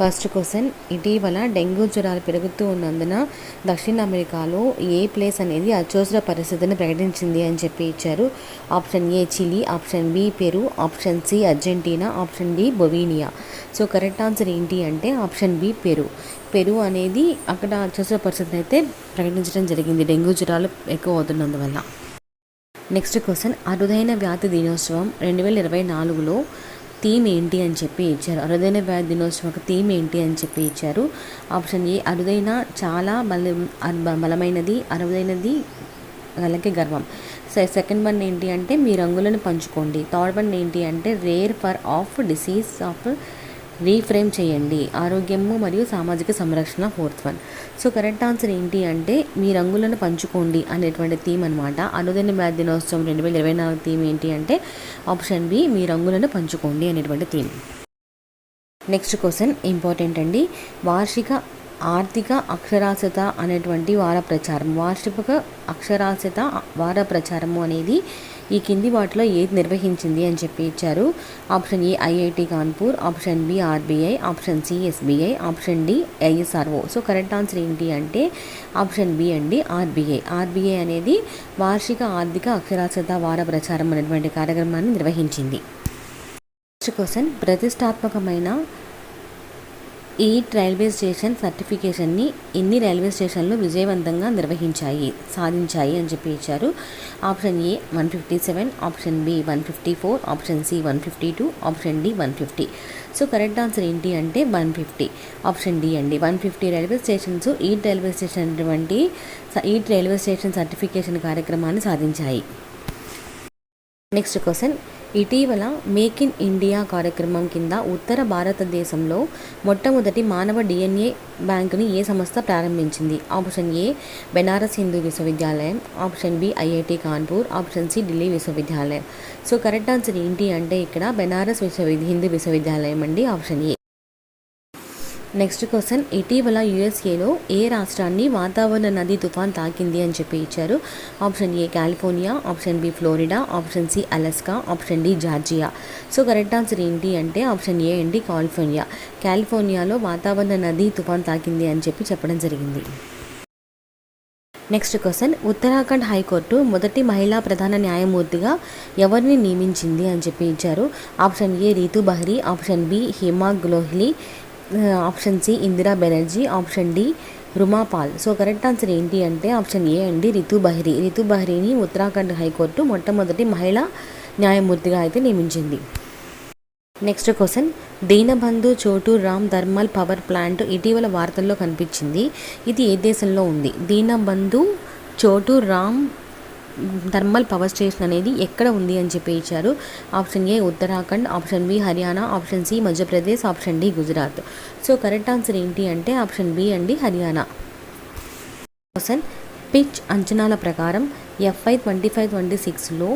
First question. ఇటీవల dengue జ్వరాలు పెరుగుతూ ఉన్నందున దక్షిణ అమెరికాలో ఏ ప్లేస్ అనేది అత్యవసర పరిస్థితిని ప్రకటించింది అని చెప్పి ఇచ్చారు. Option A Chile option B Peru option C Argentina option D Bolivia. So correct answer ఏంటి అంటే ఆప్షన్ బి పెరు. పెరు అనేది అక్కడ అత్యవసర పరిస్థితిని అయితే ప్రకటించడం జరిగింది. డెంగ్యూ జ్వరాలు ఎక్కువ అవుతున్నందువల్ల. Next question. అరుదైన వ్యాధి దినోత్సవం రెండు వేల ఇరవై నాలుగులో థీమ్ ఏంటి అని చెప్పి ఇచ్చారు. అరుదైన వ్యాధి దినోత్సవం ఒక థీమ్ ఏంటి అని చెప్పి ఇచ్చారు. ఆప్షన్ ఏ అరుదైన చాలా బల బలమైనది అరుదైనది అలాగే గర్వం. సెకండ్ వన్ ఏంటి అంటే మీ రంగులను పంచుకోండి. థర్డ్ వన్ ఏంటి అంటే rare for of disease of reframe చేయండి. ఆరోగ్యము మరియు సామాజిక సంరక్షణ fourth one. So correct answer ఏంటి అంటే మీ రంగులను పంచుకోండి అనేటువంటి థీమ్ అనమాట అనుదిన వ్యాధి దినోత్సవం రెండు వేల ఇరవై నాలుగు థీమ్ ఏంటి అంటే ఆప్షన్ బి మీ రంగులను పంచుకోండి అనేటువంటి థీమ్. నెక్స్ట్ క్వశ్చన్ ఇంపార్టెంట్ అండి. వార్షిక ఆర్థిక అక్షరాస్యత అనేటువంటి వార ప్రచారం వార్షిక అక్షరాస్యత వార ప్రచారము అనేది ఈ కింది వాటిలో ఏది నిర్వహించింది అని చెప్పి ఇచ్చారు. Option A IIT Kanpur option B RBI option C SBI option D ISRO. So correct answer ఏంటి అంటే ఆప్షన్ బి అండి ఆర్బీఐ. ఆర్బీఐ అనేది వార్షిక ఆర్థిక అక్షరాస్యత వార ప్రచారం అనేటువంటి కార్యక్రమాన్ని నిర్వహించింది. Next question. ప్రతిష్టాత్మకమైన ఈ రైల్వే స్టేషన్ సర్టిఫికేషన్ని ఎన్ని రైల్వే స్టేషన్లు విజయవంతంగా నిర్వహించాయి సాధించాయి అని చెప్పి ఇచ్చారు. Option A one fifty seven option B one fifty four option C one fifty two option D one fifty. So correct answer ఏంటి అంటే వన్ ఫిఫ్టీ. ఆప్షన్ డి అండి. వన్ ఫిఫ్టీ రైల్వే స్టేషన్స్ ఈ రైల్వే స్టేషన్ వంటి ఈ railway station certification కార్యక్రమాన్ని సాధించాయి. Next question. ఇటీవల make in India కార్యక్రమం కింద ఉత్తర భారతదేశంలో మొట్టమొదటి మానవ డిఎన్ఏ బ్యాంకుని ఏ సంస్థ ప్రారంభించింది? ఆప్షన్ ఏ బెనారస్ హిందూ విశ్వవిద్యాలయం. Option B IIT Kanpur. Option C Delhi విశ్వవిద్యాలయం. సో కరెక్ట్ ఆన్సర్ ఏంటి అంటే ఇక్కడ బెనారస్ విశ్వవిద్య హిందూ విశ్వవిద్యాలయం అండి ఆప్షన్ ఏ. నెక్స్ట్ క్వశ్చన్ ఇటీవల యుఎస్ఏలో ఏ రాష్ట్రాన్ని వాతావరణ నది తుఫాన్ తాకింది అని చెప్పి ఇచ్చారు? Option A California option B Florida option C Alaska option D Georgia. So correct answer ఏంటి అంటే ఆప్షన్ ఏ అండి కాలిఫోర్నియా. కాలిఫోర్నియాలో వాతావరణ నది తుఫాన్ తాకింది అని చెప్పి చెప్పడం జరిగింది. నెక్స్ట్ క్వశ్చన్ ఉత్తరాఖండ్ హైకోర్టు మొదటి మహిళా ప్రధాన న్యాయమూర్తిగా ఎవరిని నియమించింది అని చెప్పి ఇచ్చారు? Option A Ritu Bahri option B Hima Kohli option C Indira Banerjee option D Ruma Pal so correct answer ఏంటి అంటే ఆప్షన్ ఏ అండి రితు బహ్రీ. రితు బహ్రీని ఉత్తరాఖండ్ హైకోర్టు మొట్టమొదటి మహిళా న్యాయమూర్తిగా అయితే నియమించింది. Next question. Deenabandhu Chhotu Ram thermal power plant ఇటీవల వార్తల్లో కనిపించింది. ఇది ఏ దేశంలో ఉంది? Deenabandhu Chhotu Ram thermal power station అనేది ఎక్కడ ఉంది అని చెప్పి ఇచ్చారు. Option A Uttarakhand option B Haryana option C Madhya Pradesh option D Gujarat. So correct answer ఏంటి అంటే ఆప్షన్ బి అండి హర్యానా. క్వశ్చన్ పిచ్ అంచనాల ప్రకారం ఎఫ్ఐ ట్వంటీ ఫైవ్ ట్వంటీ సిక్స్లో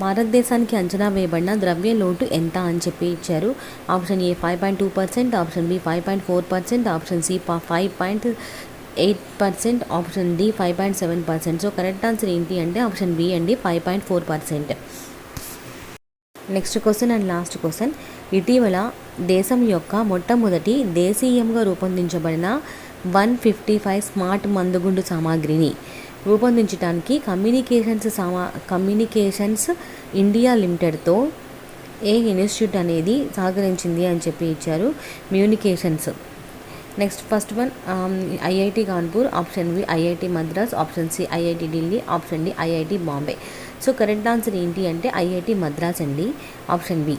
భారతదేశానికి అంచనా వేయబడిన ద్రవ్య లోటు ఎంత అని చెప్పి ఇచ్చారు. Option A five point two percent option B five point four percent option C five point eight percent option D five point seven percent. So correct answer ఏంటి అంటే ఆప్షన్ బి అండి five point four percent. Next question and last question. ఇటీవల దేశం యొక్క మొట్టమొదటి దేశీయంగా రూపొందించబడిన one fifty five smart మందుగుండు సామాగ్రిని రూపొందించడానికి కమ్యూనికేషన్స్ సమా కమ్యూనికేషన్స్ ఇండియా లిమిటెడ్తో ఏ ఇన్స్టిట్యూట్ అనేది సహకరించింది అని చెప్పి ఇచ్చారు communications next first one IIT Kanpur option B IIT Madras option C IIT Delhi option D IIT Bombay so correct answer ఏంటి అంటే ఐఐటి మద్రాస్ అండి ఆప్షన్ బి